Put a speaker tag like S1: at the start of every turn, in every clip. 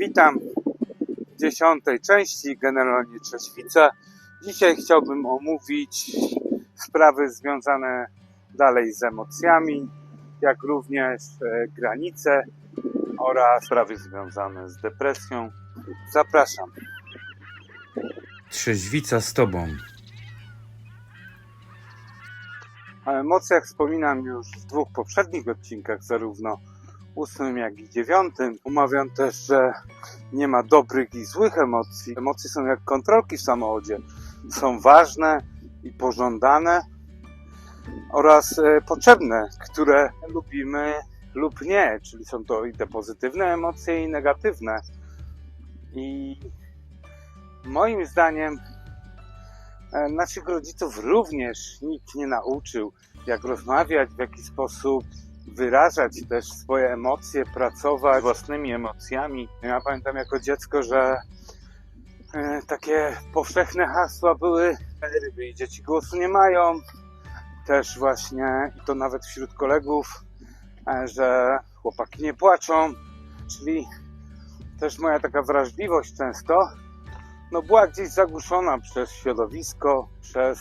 S1: Witam w dziesiątej części Generalnie Trzeźwica. Dzisiaj chciałbym omówić sprawy związane dalej z emocjami, jak również e, granice oraz sprawy związane z depresją. Zapraszam.
S2: Trzeźwica z tobą.
S1: O emocjach wspominam już w dwóch poprzednich odcinkach, zarówno ósmym, jak i dziewiątym. Umawiam też, że nie ma dobrych i złych emocji. Emocje są jak kontrolki w samochodzie. Są ważne i pożądane oraz e, potrzebne, które lubimy lub nie. Czyli są to i te pozytywne emocje, i negatywne. I moim zdaniem e, naszych rodziców również nikt nie nauczył, jak rozmawiać, w jaki sposób wyrażać też swoje emocje, pracować własnymi emocjami. Ja pamiętam jako dziecko, że e, takie powszechne hasła były ryby i dzieci głosu nie mają. Też właśnie, i to nawet wśród kolegów, e, że chłopaki nie płaczą, czyli też moja taka wrażliwość często no była gdzieś zagłuszona przez środowisko, przez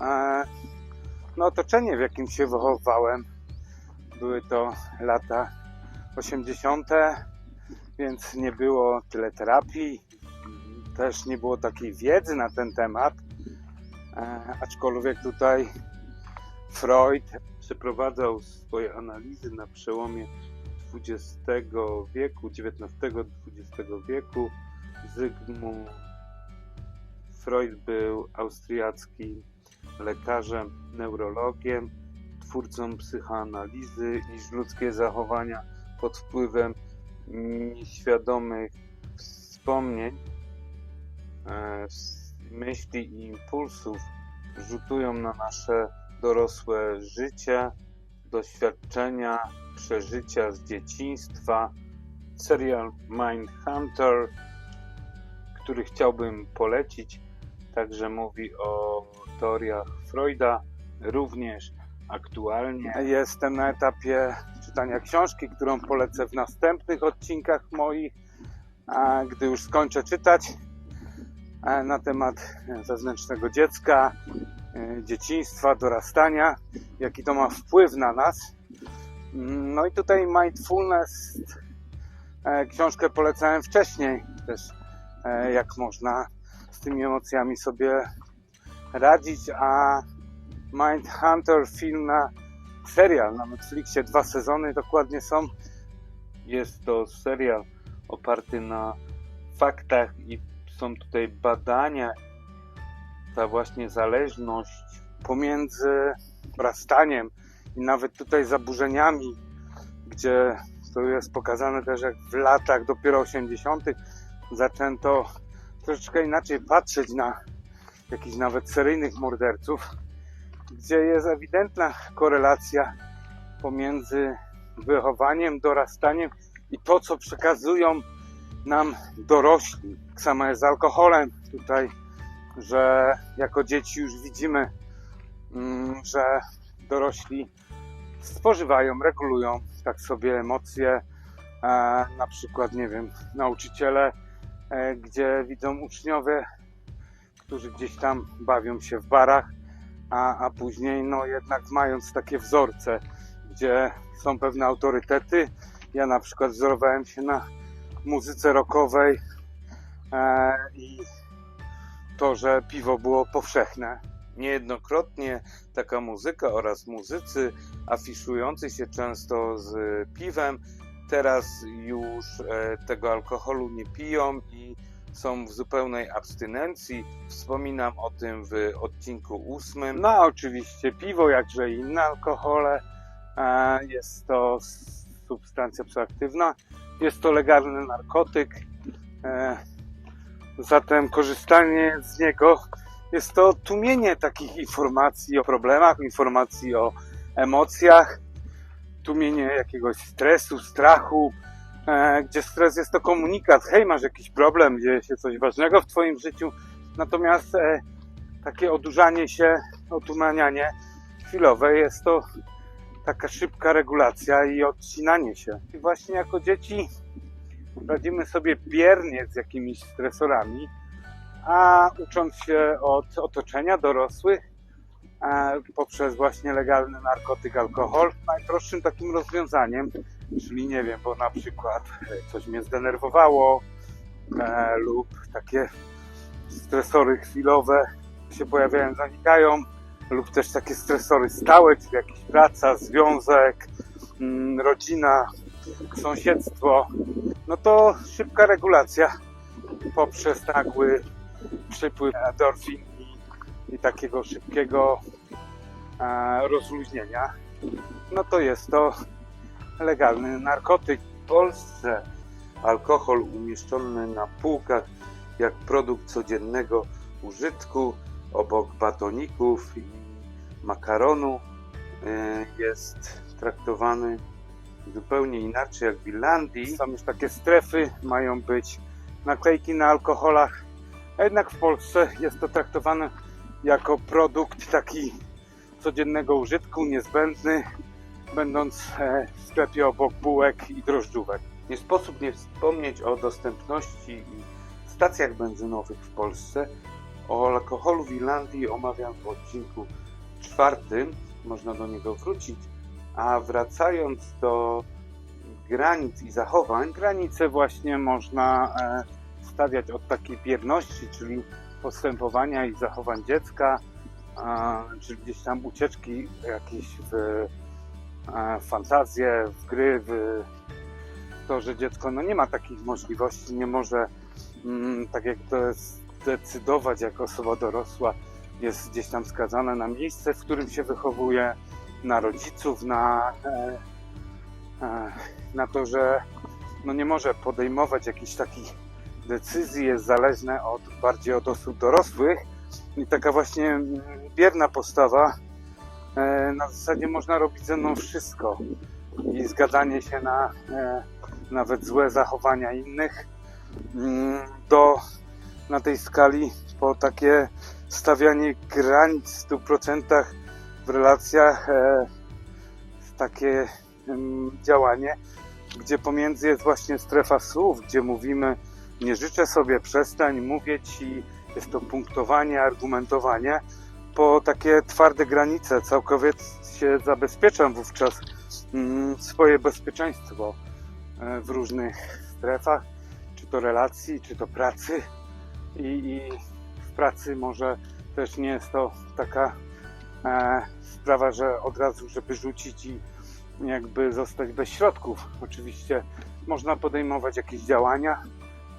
S1: e, no, otoczenie, w jakim się wychowałem. Były to lata 80., więc nie było tyle terapii, też nie było takiej wiedzy na ten temat. E, aczkolwiek tutaj Freud przeprowadzał swoje analizy na przełomie XX wieku, XIX-XX wieku. Zygmunt Freud był austriackim lekarzem, neurologiem, twórcą psychoanalizy, iż ludzkie zachowania pod wpływem nieświadomych wspomnień, e, myśli i impulsów rzutują na nasze dorosłe życie, doświadczenia, przeżycia z dzieciństwa. Serial Mindhunter, który chciałbym polecić, także mówi o teoriach Freuda, również aktualnie. Jestem na etapie czytania książki, którą polecę w następnych odcinkach moich, a gdy już skończę czytać e, na temat zewnętrznego dziecka, e, dzieciństwa, dorastania, jaki to ma wpływ na nas. No i tutaj Mindfulness, e, książkę polecałem wcześniej, też jak można z tymi emocjami sobie radzić, a Mindhunter film na serial na Netflixie, dwa sezony dokładnie są. Jest to serial oparty na faktach i są tutaj badania, ta właśnie zależność pomiędzy rastaniem i nawet tutaj zaburzeniami, gdzie to jest pokazane też jak w latach dopiero 80. zaczęto troszeczkę inaczej patrzeć na jakichś nawet seryjnych morderców, gdzie jest ewidentna korelacja pomiędzy wychowaniem, dorastaniem i to, co przekazują nam dorośli. Tak samo jest z alkoholem tutaj, że jako dzieci już widzimy, mm, że dorośli spożywają, regulują tak sobie emocje, na przykład, nie wiem, nauczyciele, e, gdzie widzą uczniowie którzy gdzieś tam bawią się w barach, a, a później, no jednak mając takie wzorce, gdzie są pewne autorytety. Ja na przykład wzorowałem się na muzyce rockowej e, i to, że piwo było powszechne. Niejednokrotnie taka muzyka oraz muzycy afiszujący się często z piwem teraz już e, tego alkoholu nie piją i są w zupełnej abstynencji. Wspominam o tym w odcinku ósmym. No oczywiście piwo, jakże inne alkohole. E, jest to substancja psychoaktywna. Jest to legalny narkotyk. E, zatem korzystanie z niego jest to tłumienie takich informacji o problemach, informacji o emocjach, tłumienie jakiegoś stresu, strachu, E, gdzie stres jest to komunikat, hej, masz jakiś problem, dzieje się coś ważnego w Twoim życiu, natomiast e, takie odurzanie się, otumanianie chwilowe jest to taka szybka regulacja i odcinanie się. I właśnie jako dzieci radzimy sobie biernie z jakimiś stresorami, a ucząc się od otoczenia dorosłych poprzez właśnie legalny narkotyk, alkohol, najprostszym takim rozwiązaniem, czyli nie wiem, bo na przykład e, coś mnie zdenerwowało e, lub takie stresory chwilowe się pojawiają, zanikają, lub też takie stresory stałe, czyli jakaś praca, związek, mm, rodzina, sąsiedztwo, no to szybka regulacja poprzez nagły przypływ endorfin i, takiego szybkiego e, rozluźnienia, no to jest to legalny narkotyk.
S2: W Polsce alkohol umieszczony na półkach jak produkt codziennego użytku obok batoników i makaronu e, jest traktowany zupełnie inaczej jak w Irlandii.
S1: Są już takie strefy, mają być naklejki na alkoholach, a jednak w Polsce jest to traktowane jako produkt taki codziennego użytku, niezbędny, będąc e, w sklepie obok bułek i drożdżówek.
S2: Nie sposób nie wspomnieć o dostępności i stacjach benzynowych w Polsce. O alkoholu w Irlandii omawiam w odcinku czwartym. Można do niego wrócić. A wracając do granic i zachowań,
S1: Granice właśnie można e, stawiać od takiej bierności, czyli postępowania i zachowań dziecka, czy gdzieś tam ucieczki jakieś w fantazje, w gry, w to, że dziecko no, nie ma takich możliwości, nie może mm, tak jak to jest, decydować jako osoba dorosła, jest gdzieś tam skazane na miejsce, w którym się wychowuje, na rodziców, na, e, e, na to, że no nie może podejmować jakichś takich decyzji, jest zależne od, bardziej od osób dorosłych. I taka właśnie mm, bierna postawa e, na zasadzie można robić ze mną wszystko. I zgadzanie się na e, nawet złe zachowania innych mm, do na tej skali po takie stawianie granic w 100% w relacjach e, takie em, działanie, gdzie pomiędzy jest właśnie strefa słów, gdzie mówimy nie życzę sobie, przestań, mówię ci, jest to punktowanie, argumentowanie, po takie twarde granice, całkowicie zabezpieczam wówczas mm, swoje bezpieczeństwo e, w różnych strefach, czy to relacji, czy to pracy i, i w pracy może też nie jest to taka e, sprawa, że od razu, żeby rzucić i jakby zostać bez środków. Oczywiście można podejmować jakieś działania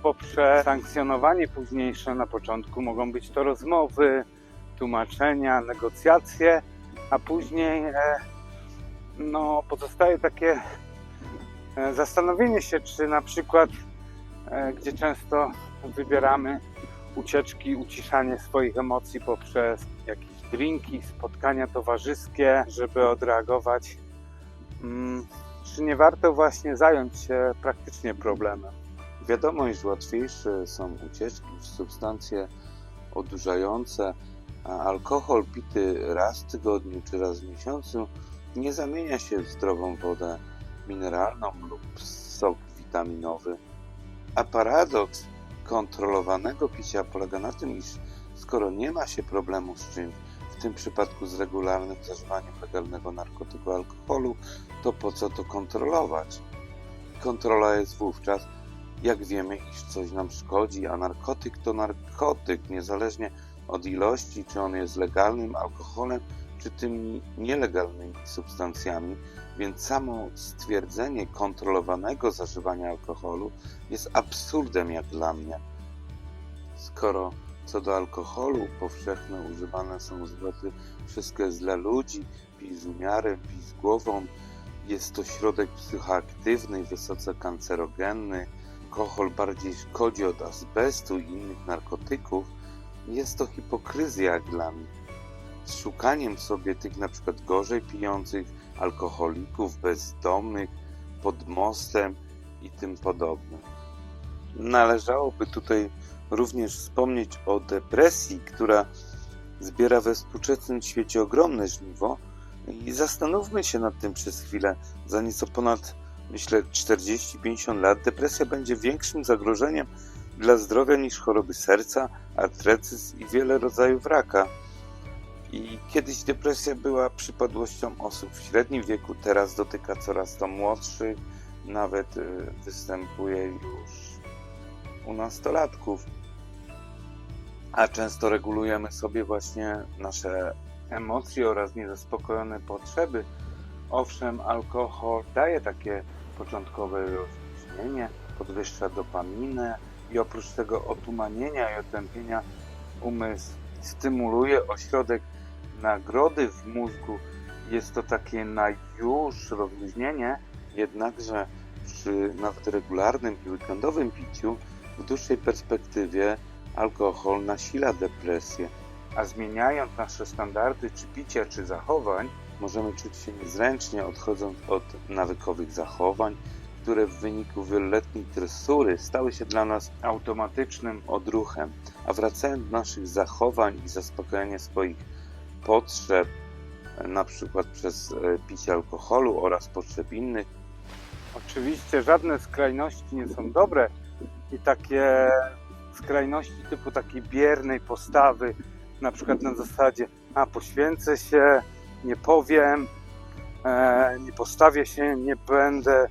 S1: poprzez sankcjonowanie późniejsze. Na początku mogą być to rozmowy, tłumaczenia, negocjacje, a później e, no, pozostaje takie e, zastanowienie się, czy na przykład, e, gdzie często wybieramy ucieczki, uciszanie swoich emocji poprzez jakieś drinki, spotkania towarzyskie, żeby odreagować. Mm, Czy nie warto właśnie zająć się praktycznie problemem?
S2: Wiadomo, iż łatwiejsze są ucieczki w substancje odurzające, a alkohol pity raz w tygodniu czy raz w miesiącu nie zamienia się w zdrową wodę mineralną lub sok witaminowy. A paradoks kontrolowanego picia polega na tym, iż skoro nie ma się problemu z czymś, w tym przypadku z regularnym zażywaniem legalnego narkotyku alkoholu, to po co to kontrolować? Kontrola jest wówczas, jak wiemy, iż coś nam szkodzi, a narkotyk to narkotyk, niezależnie od ilości, czy on jest legalnym alkoholem, czy tymi nielegalnymi substancjami, więc samo stwierdzenie kontrolowanego zażywania alkoholu jest absurdem jak dla mnie. Skoro co do alkoholu powszechne używane są zwroty wszystko jest dla ludzi, pij z umiarem, pij z głową, jest to środek psychoaktywny, wysoce kancerogenny, alkohol bardziej szkodzi od azbestu i innych narkotyków, jest to hipokryzja dla mnie. Z szukaniem sobie tych na przykład gorzej pijących, alkoholików, bezdomnych, pod mostem i tym podobne. Należałoby tutaj również wspomnieć o depresji, która zbiera we współczesnym świecie ogromne żniwo i zastanówmy się nad tym przez chwilę. Za nieco ponad myślę 40-50 lat, depresja będzie większym zagrożeniem dla zdrowia niż choroby serca, artretyzm i wiele rodzajów raka. I kiedyś depresja była przypadłością osób w średnim wieku, teraz dotyka coraz to młodszych, nawet y, występuje już u nastolatków. A często regulujemy sobie właśnie nasze emocje oraz niezaspokojone potrzeby. Owszem, alkohol daje takie początkowe rozluźnienie, podwyższa dopaminę i oprócz tego otumanienia i otępienia umysł stymuluje ośrodek nagrody w mózgu. Jest to takie na już rozluźnienie, jednakże przy nawet regularnym i weekendowym piciu w dłuższej perspektywie alkohol nasila depresję, a zmieniając nasze standardy czy picia, czy zachowań, możemy czuć się niezręcznie odchodząc od nawykowych zachowań, które w wyniku wieloletniej tresury stały się dla nas automatycznym odruchem, a wracając do naszych zachowań i zaspokojenia swoich potrzeb, na przykład przez e, picie alkoholu oraz potrzeb innych,
S1: Oczywiście żadne skrajności nie są dobre i takie skrajności typu takiej biernej postawy, na przykład na zasadzie a poświęcę się, nie powiem, e, nie postawię się, nie będę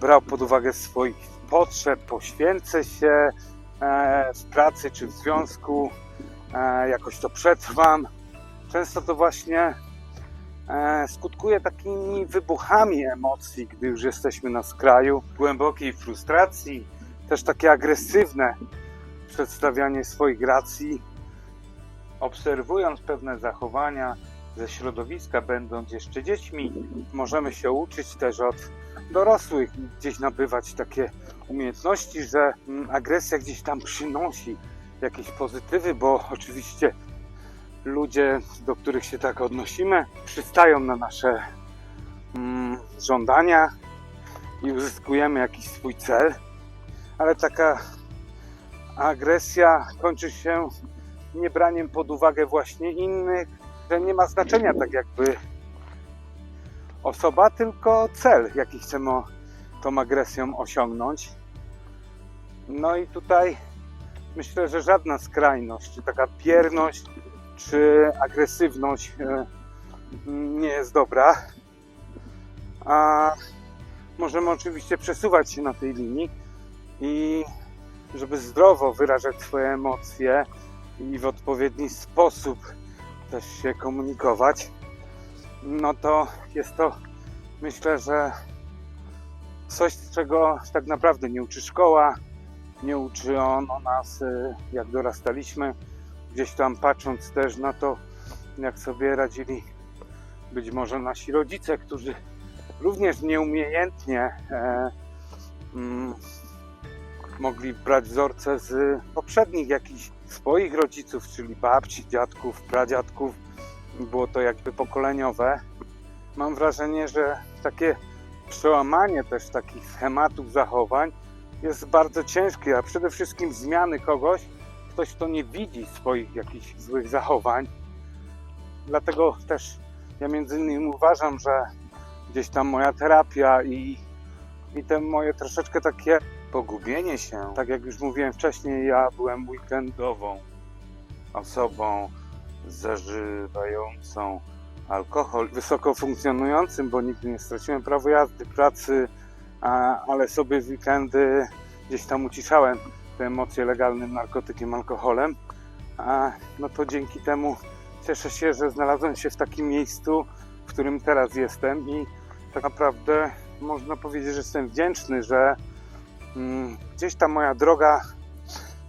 S1: brał pod uwagę swoich potrzeb, poświęcę się e, w pracy czy w związku, e, jakoś to przetrwam. Często to właśnie skutkuje takimi wybuchami emocji, gdy już jesteśmy na skraju, głębokiej frustracji, też takie agresywne przedstawianie swoich racji. Obserwując pewne zachowania ze środowiska, będąc jeszcze dziećmi, możemy się uczyć też od dorosłych gdzieś nabywać takie umiejętności, że mm, agresja gdzieś tam przynosi jakieś pozytywy, bo oczywiście ludzie, do których się tak odnosimy, przystają na nasze mm, żądania i uzyskujemy jakiś swój cel, ale taka agresja kończy się niebraniem pod uwagę właśnie innych, że nie ma znaczenia tak jakby osoba, tylko cel, jaki chcemy tą agresją osiągnąć. No i tutaj myślę, że żadna skrajność, czy taka bierność, czy agresywność e, nie jest dobra. A możemy oczywiście przesuwać się na tej linii i żeby zdrowo wyrażać swoje emocje i w odpowiedni sposób też się komunikować, no to jest to myślę, że coś, czego tak naprawdę nie uczy szkoła, nie uczy ono nas, y, jak dorastaliśmy, gdzieś tam patrząc też na to, jak sobie radzili być może nasi rodzice, którzy również nieumiejętnie e, mm, mogli brać wzorce z poprzednich jakichś swoich rodziców, czyli babci, dziadków, pradziadków. Było to jakby pokoleniowe. Mam wrażenie, że takie przełamanie też takich schematów zachowań jest bardzo ciężkie, a przede wszystkim zmiany kogoś, ktoś, kto nie widzi swoich jakichś złych zachowań. Dlatego też ja między innymi uważam, że gdzieś tam moja terapia i, i te moje troszeczkę takie
S2: pogubienie się
S1: tak jak już mówiłem wcześniej, ja byłem weekendową
S2: osobą zażywającą alkohol,
S1: wysoko funkcjonującym, bo nigdy nie straciłem prawa jazdy, pracy, a, ale sobie w weekendy gdzieś tam uciszałem te emocje legalnym narkotykiem, alkoholem. A, no to dzięki temu cieszę się, że znalazłem się w takim miejscu, w którym teraz jestem i tak naprawdę można powiedzieć, że jestem wdzięczny, że gdzieś ta moja droga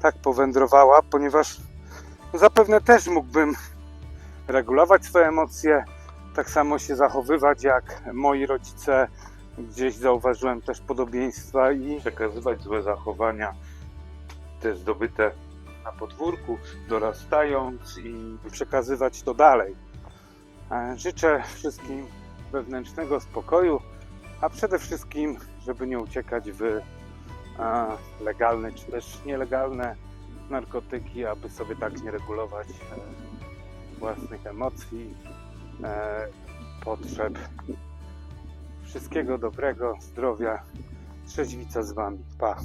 S1: tak powędrowała, ponieważ zapewne też mógłbym regulować swoje emocje, tak samo się zachowywać jak moi rodzice. Gdzieś zauważyłem też podobieństwa i
S2: przekazywać złe zachowania, te zdobyte
S1: na podwórku, dorastając i przekazywać to dalej. E, Życzę wszystkim wewnętrznego spokoju, a przede wszystkim, żeby nie uciekać w legalne czy też nielegalne narkotyki, aby sobie tak nie regulować e, własnych emocji, e, potrzeb. Wszystkiego dobrego, zdrowia, trzeźwica z Wami. Pa!